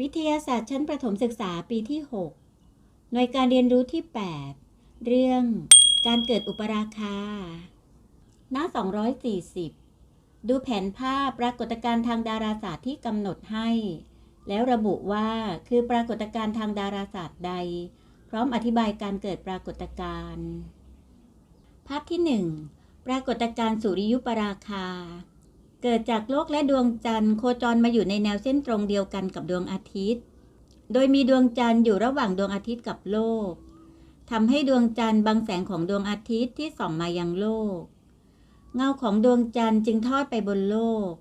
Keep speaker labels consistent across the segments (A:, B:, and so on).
A: วิทยาศาสตร์ชั้นประถมศึกษาปีที่ 6 หน่วยการเรียนรู้ที่ 8 เรื่องการเกิดอุปราคา หน้า 240 ดูแผนภาพปรากฏการณ์ทางดาราศาสตร์ที่กำหนดให้ แล้วระบุว่าคือปรากฏการณ์ทางดาราศาสตร์ใด พร้อมอธิบายการเกิดปรากฏการณ์ ภาพที่ 1 ปรากฏการณ์สุริยุปราคา เกิดจากโลกและดวงจันทร์โคจรมาอยู่ในแนวเส้นตรงเดียวกันกับดวงอาทิตย์ โดยมีดวงจันทร์อยู่ระหว่างดวงอาทิตย์กับโลกทำให้ดวงจันทร์บังแสงของดวงอาทิตย์ที่ส่องมายังโลก เงาของดวงจันทร์จึงทอดไปบนโลก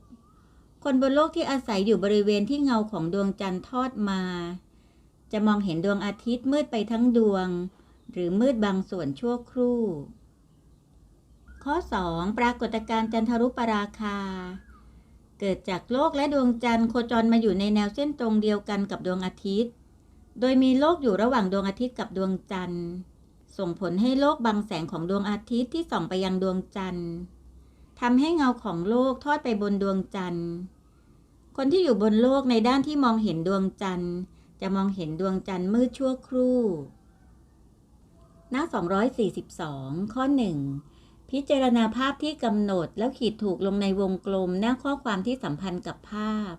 A: คนบนโลกที่อาศัยอยู่บริเวณที่เงาของดวงจันทร์ทอดมา จะมองเห็นดวงอาทิตย์มืดไปทั้งดวง หรือมืดบางส่วนชั่วครู่ ข้อ 2 ปรากฏการณ์จันทรุปราคา เกิดจากโลกและดวงจันทร์โคจรมาอยู่ในแนวเส้นตรงเดียวกันกับดวงอาทิตย์ โดยมีโลกอยู่ระหว่างดวงอาทิตย์กับดวงจันทร์ ส่งผลให้โลกบังแสงของดวงอาทิตย์ที่ส่องไปยังดวงจันทร์ทำให้เงาของโลกทอดไปบนดวงจันทร์ คนที่อยู่บนโลกในด้านที่มองเห็นดวงจันทร์ จะมองเห็นดวงจันทร์มืดชั่วครู่ หน้า 242 ข้อ 1 พิจารณาภาพที่กำหนดแล้วขีดถูกลงในวงกลมหน้าข้อความที่สัมพันธ์กับภาพ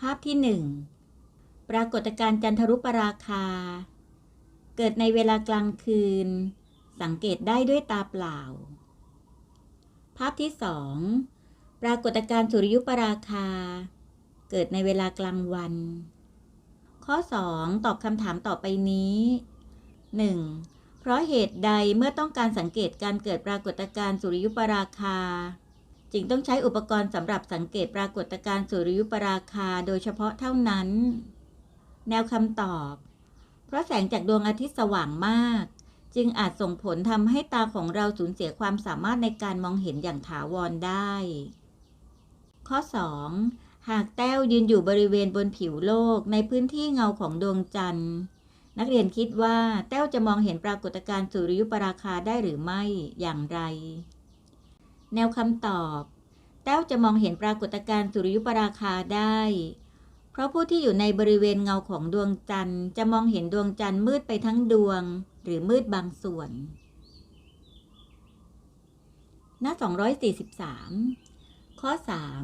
A: ภาพที่ 1 ปรากฏการณ์จันทรุปราคา เกิดในเวลากลางคืน สังเกตได้ด้วยตาเปล่า ภาพที่ 2 ปรากฏการณ์สุริยุปราคา เกิดในเวลากลางวัน ข้อ 2 ตอบคำถามต่อไปนี้ 1. เพราะเหตุใดเมื่อต้องการสังเกตการเกิดปรากฏการณ์สุริยุปราคา จึงต้องใช้อุปกรณ์สำหรับสังเกตปรากฏการณ์สุริยุปราคาโดยเฉพาะเท่านั้น แนวคำตอบ เพราะแสงจากดวงอาทิตย์สว่างมาก จึงอาจส่งผลทำให้ตาของเราสูญเสียความสามารถในการมองเห็นอย่างถาวรได้ ข้อ 2 หากแต้วยืนอยู่บริเวณบนผิวโลกในพื้นที่เงาของดวงจันทร์ นักเรียนคิดว่าแต้วจะมองเห็นปรากฏการณ์สุริยุปราคาได้หรือไม่อย่างไร แนวคำตอบ แต้วจะมองเห็นปรากฏการณ์สุริยุปราคาได้ เพราะผู้ที่อยู่ในบริเวณเงาของดวงจันทร์ จะมองเห็นดวงจันทร์มืดไปทั้งดวง หรือมืดบางส่วน หน้า 243 ข้อ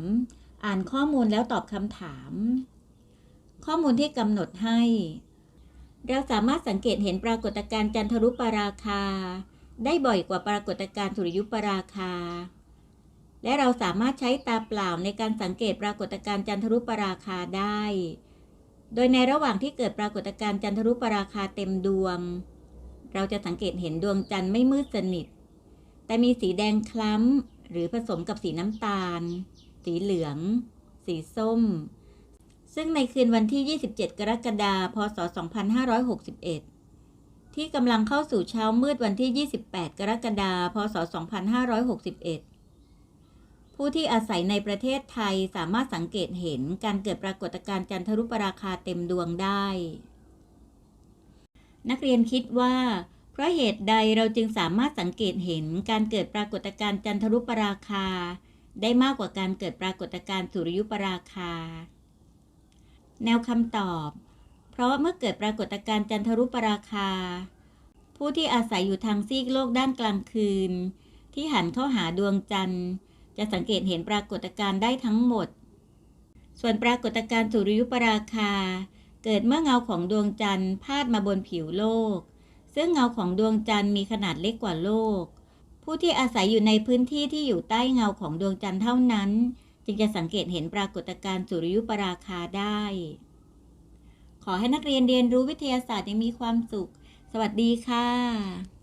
A: 3 อ่านข้อมูลแล้วตอบคำถาม ข้อมูลที่กำหนดให้ เราสามารถสังเกตเห็นปรากฏการณ์จันทรุปราคา ได้บ่อยกว่าปรากฏการณ์สุริยุปราคา และเราสามารถใช้ตาเปล่าในการสังเกตปรากฏการณ์จันทรุปราคาได้ โดยในระหว่างที่เกิดปรากฏการณ์จันทรุปราคาเต็มดวง เราจะสังเกตเห็นดวงจันทร์ไม่มืดสนิท แต่มีสีแดงคล้ำหรือผสมกับสีน้ำตาล สีเหลือง สีส้ม ซึ่งในคืนวันที่ 27 กรกฎาคม พศ 2561 ที่กำลังเข้าสู่เช้ามืดวันที่ 28 กรกฎาคม พศ 2561 ผู้ที่อาศัยในประเทศไทยสามารถสังเกตเห็นการเกิดปรากฏการณ์จันทรุปราคาเต็มดวงได้ นักเรียนคิดว่า เพราะเหตุใดเราจึงสามารถสังเกตเห็นการเกิดปรากฏการณ์จันทรุปราคา ได้มากกว่าการเกิดปรากฏการณ์สุริยุปราคา แนวคำตอบ เพราะเมื่อเกิดปรากฏการณ์จันทรุปราคา ผู้ที่อาศัยอยู่ทางซีกโลกด้านกลางคืน ที่หันเข้าหาดวงจันทร์ จะสังเกตเห็นปรากฏการณ์ได้ทั้งหมด ส่วนปรากฏการณ์สุริยุปราคา เกิดเมื่อเงาของดวงจันทร์พาดมาบนผิวโลก ซึ่งเงาของดวงจันทร์มีขนาดเล็กกว่าโลก ผู้ที่อาศัยอยู่ในพื้นที่ที่อยู่ใต้เงาของดวงจันทร์เท่านั้น จึงจะสังเกตเห็นปรากฏการณ์สุริยุปราคาได้ ขอให้นักเรียนเรียนรู้วิทยาศาสตร์อย่างมีความสุข สวัสดีค่ะ